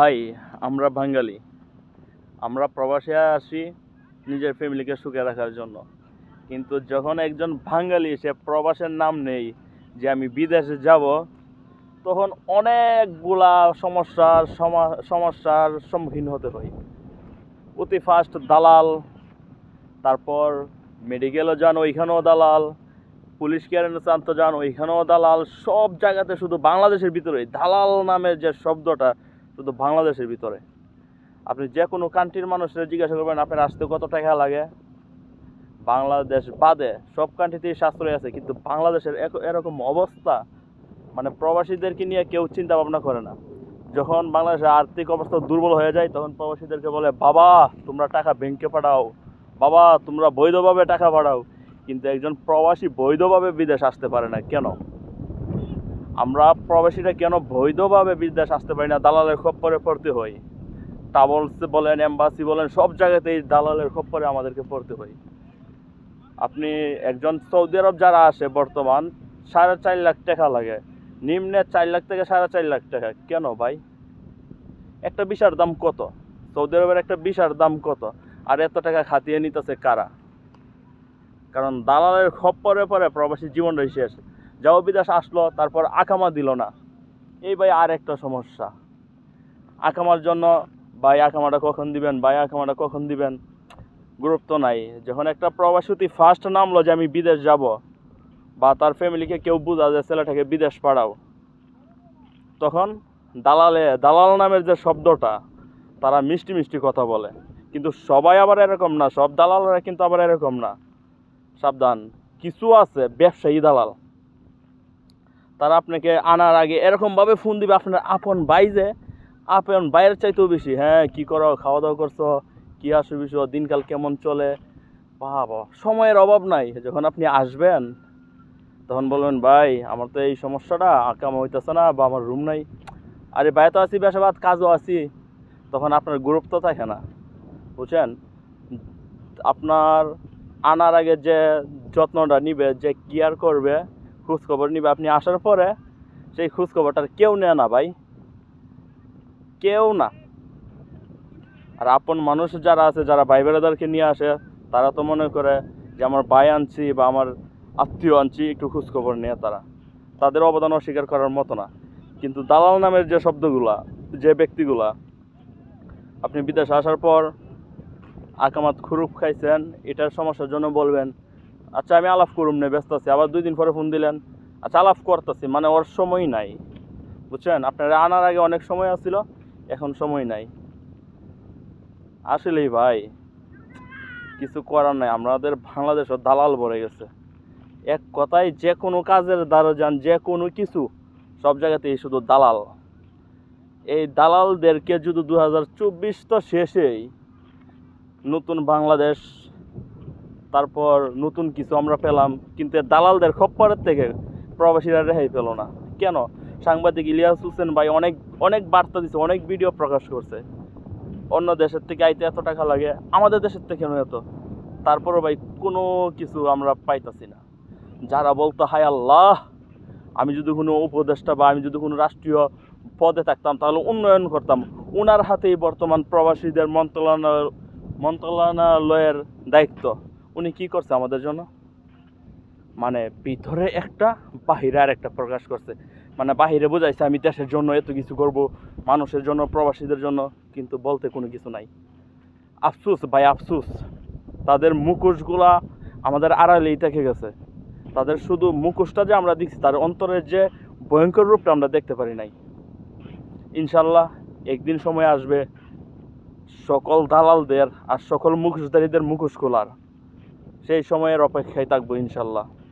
ভাই আমরা বাঙালি। আমরা প্রবাসে আসি নিজের ফ্যামিলিকে সুখে রাখার জন্য। কিন্তু যখন একজন বাঙালি সে প্রবাসের নাম নেই যে আমি বিদেশে যাব, তখন অনেকগুলা সমস্যার সমা- সমস্যার সম্মুখীন হতে হয়। অতি ফাস্ট দালাল, তারপর মেডিকেলও যান ওইখানেও দালাল পুলিশ ক্লিয়ারেন্স আনতে যান ওইখানেও দালাল, সব জায়গাতে শুধু বাংলাদেশের ভিতরেই। দালাল নামের যে শব্দটা শুধু বাংলাদেশের ভিতরে। আপনি যে কোনো কান্ট্রির মানুষের জিজ্ঞাসা করবেন, আপনার আসতে কত টাকা লাগে? বাংলাদেশ বাদে সব কান্ট্রিতেই সাশ্রয় আছে, কিন্তু বাংলাদেশের এরকম অবস্থা মানে প্রবাসীদেরকে নিয়ে কেউ চিন্তা ভাবনা করে না। যখন বাংলাদেশের আর্থিক অবস্থা দুর্বল হয়ে যায়, তখন প্রবাসীদেরকে বলে, বাবা, তোমরা টাকা ব্যাংকে পাঠাও। বাবা, তোমরা বৈধভাবে টাকা পাঠাও। কিন্তু একজন প্রবাসী বৈধভাবে বিদেশ আসতে পারে না। কেন? আমরা প্রবাসীরা কেন বৈধভাবে বিদেশ আসতে পারি না? দালালের খপ্পরে পড়তে হয়। ট্রাভেলস বলেন, এম্বাসি বলেন, সব জায়গাতেই দালালের খপ্পরে আমাদেরকে পড়তে হয়। আপনি একজন সৌদি আরব যারা আসে বর্তমান, সাড়ে চার লাখ টাকা লাগে। নিম্নে চার লাখ থেকে সাড়ে চার লাখ টাকা। কেন ভাই? একটা বিশার দাম কত? সৌদি আরবের একটা বিশার দাম কত? আর এত টাকা খাতিয়ে নিতেছে কারা? কারণ দালালের খপ্পরে পরে প্রবাসী জীবনটা শেষ। যাও বিদেশ আসলো, তারপর আকামা দিল না। এই ভাই আর একটা সমস্যা। আকামার জন্য, ভাই আকামাটা কখন দিবেন? ভাই আকামাটা কখন দিবেন? গুরুত্ব নাই। যখন একটা প্রবাসী ফার্স্ট নামলো যে আমি বিদেশ যাব, বা তার ফ্যামিলিকে কেউ বোঝা যে ছেলেটাকে বিদেশ পাঠাও, তখন দালালে, দালাল নামের যে শব্দটা, তারা মিষ্টি মিষ্টি কথা বলে। কিন্তু সবাই আবার এরকম না, সব দালালরা কিন্তু আবার এরকম না। সাবধান। কিছু আছে, ব্যবসায়ী দালাল। তারা আপনাকে আনার আগে এরকমভাবে ফোন দিবে, আপনার আপন বাইজে আপন বাইরের চাইতেও বেশি হ্যাঁ কি করো খাওয়া দাওয়া করছ, কি আসো বিষয় দিনকাল কেমন চলে? বাবা, সময়ের অভাব নাই, যখন আপনি আসবেন, তখন বলবেন, ভাই, আমার তো এই সমস্যাটা, আকাম হইতেছে না বা আমার রুম নাই। আরে, ভাই তো আছি বেশাবাদ কাজও আছি। তখন আপনার গুরুত্ব থাকে না, বুঝছেন? আপনার আনার আগে যে যত্নটা নিবে, যে কেয়ার করবে খোঁজখবর নিবে। আপনি আসার পরে সেই খোঁজখবরটার কেউ নেয় না ভাই। কেউ না। আর আপন মানুষ যারা আছে, যারা ভাই বেড়াদারকে নিয়ে আসে, তারা তো মনে করে যে আমার ভাই আনছি বা আমার আত্মীয় আনছি, একটু খোঁজখবর নিয়ে তারা। তাদের অবদান অস্বীকার করার মতো না। কিন্তু দালাল নামের যে শব্দগুলা, যে ব্যক্তিগুলা, আপনি বিদেশে আসার পর আকামাত খুরুপ খাইছেন, এটার সমস্যার জন্য বলবেন আচ্ছা আমি আলাপ করুম না, ব্যস্ত আছি। আবার দুই দিন পরে ফোন দিলেন। আচ্ছা আলাপ করতেছি মানে ওর সময় নাই। বুঝছেন? আপনারা আনার আগে অনেক সময় আসছিল এখন সময় নাই। আসলেই ভাই, কিছু করার নাই। আমাদের বাংলাদেশও দালাল ভরে গেছে। এক কথায়, যে কোনো কাজের দ্বারা যান, যে কোনো কিছু, সব জায়গাতেই শুধু দালাল। এই দালালদেরকে যদি দু হাজার চব্বিশ তো শেষেই নতুন বাংলাদেশ তারপর নতুন কিছু আমরা পেলাম, কিন্তু দালালদের খপ্পরের থেকে প্রবাসীরা রেহাই পেল না। কেন? সাংবাদিক ইলিয়াস হোসেন ভাই অনেক অনেক বার্তা দিছে, অনেক ভিডিও প্রকাশ করছে। অন্য দেশের থেকে আইতে এত টাকা লাগে, আমাদের দেশের থেকে কেন এত। তারপরও ভাই কোনো কিছু আমরা পাইতাছি না। যারা বলতো, হায় আল্লাহ, আমি যদি কোনো উপদেষ্টা বা আমি যদি কোনো রাষ্ট্রীয় পদে থাকতাম, তাহলে উন্নয়ন করতাম। ওনার হাতেই বর্তমান প্রবাসীদের মন্ত্রণালয়, মন্ত্রণালয়ের দায়িত্ব। উনি কি করছে আমাদের জন্য? মানে ভিতরে একটা, বাহিরে আর একটা প্রকাশ করছে। মানে বাহিরে বোঝাইছে, আমি দেশের জন্য এত কিছু করব, মানুষের জন্য, প্রবাসীদের জন্য, কিন্তু বলতে কোনো কিছু নাই। আফসুস ভাই, আফসুস। তাদের মুখোশগুলা আমাদের আড়ালেই থেকে গেছে। তাদের শুধু মুখোশটা যে আমরা দেখছি, তার অন্তরের যে ভয়ঙ্কর রূপটা আমরা দেখতে পারি নাই। ইনশাল্লাহ একদিন সময় আসবে, সকল দালালদের আর সকল মুখোশধারীদের মুখোশ খোলার সেই সময়ের অপেক্ষায় থাকব ইনশাল্লাহ।